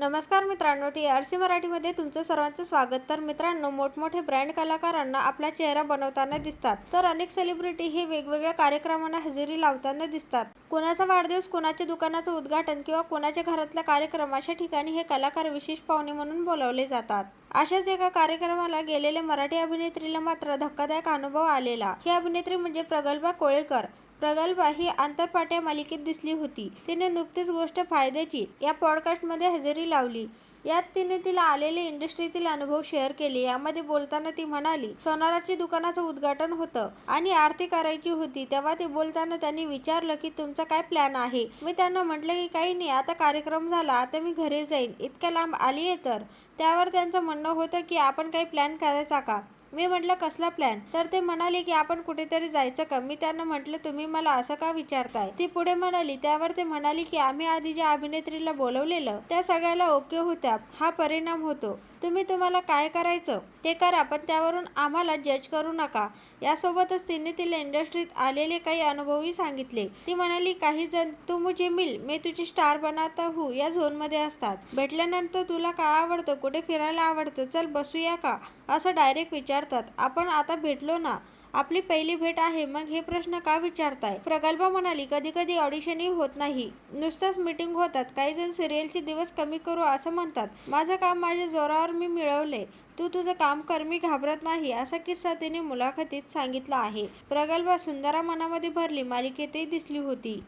नमस्कार मित्रांनो T R C मराठीमध्ये तुमचं सर्वांचं स्वागत. तर मित्रांनो मोठमोठे ब्रँड कलाकारांना आपला चेहरा बनवताना दिसतात. तर अनेक सेलिब्रिटी हे वेगवेगळ्या कार्यक्रमांना हजेरी लावताना दिसतात. कोणाचा वाढदिवस कोणाच्या दुकानाचं उद्घाटन किंवा कोणाच्या घरातल्या कार्यक्रम अशा ठिकाणी हे कलाकार विशेष पाहुणे म्हणून बोलावले जातात. अशाच एका कार्यक्रमाला गेलेल्या मराठी अभिनेत्रीला मात्र धक्कादायक अनुभव आलेला. ही अभिनेत्री म्हणजे प्रगल्भा कोळेकर. प्रगल्भा ही आंतरपाट्या मालिकेत दिसली होती. तिने नुकतीच गोष्ट फायद्याची या पॉडकास्टमध्ये हजेरी लावली. यात तिने तिला आलेले इंडस्ट्रीतील अनुभव शेअर केले. यामध्ये बोलताना ती म्हणाली सोनाराची दुकानाचं उद्घाटन होतं आणि आरती करायची होती. तेव्हा ते बोलताना त्यांनी विचारलं की तुमचा काय प्लॅन आहे? मी त्यांना म्हटलं की काही नाही. आता कार्यक्रम झाला. आता मी घरी जाईन. इतक्या लांब आली आहे तर? त्यावर त्यांचं म्हणणं होतं की आपण काही प्लॅन करायचा का? मी म्हटलं कसला प्लॅन तर ते म्हणाले की आपण कुठेतरी जायचं का? मी त्यांना म्हटलं तुम्ही मला असं का विचारताय? ती पुढे म्हणाली त्यावर ते म्हणाली की आम्ही आधी ज्या अभिनेत्रीला बोलवलेलं त्या सगळ्याला ओके होत्या. हा परिणाम होतो. तुम्ही तुम्हाला काय करायचं? ते करा पण त्यावरून आम्हाला जज करू नका. यासोबतच तिने तिला इंडस्ट्रीत आलेले काही अनुभवही सांगितले. ती म्हणाली काही जण तू मुझे मिल मी तुझी स्टार बनाता हू या झोनमध्ये असतात. भेटल्यानंतर तुला काय आवडतं? कुठे फिरायला आवडतं? चल बसूया का? असं डायरेक्ट विचार विचारतात. आपण आता भेटलो ना? आपली पहिली भेट आहे मग हे प्रश्न का विचारताय? प्रगल्भा म्हणाली कधी कधी ऑडिशनही होत नाही. नुसताच मीटिंग होतात. काही जण सिरियलचे दिवस कमी करू असं म्हणतात. माझं काम माझ्या जोरावर मी मिळवले. तू तुझं काम कर मी घाबरत नाही असा किस्सा तिने मुलाखतीत सांगितला आहे. प्रगल्भा सुंदरा मनामध्ये भरली. मालिकेतही दिसली होती.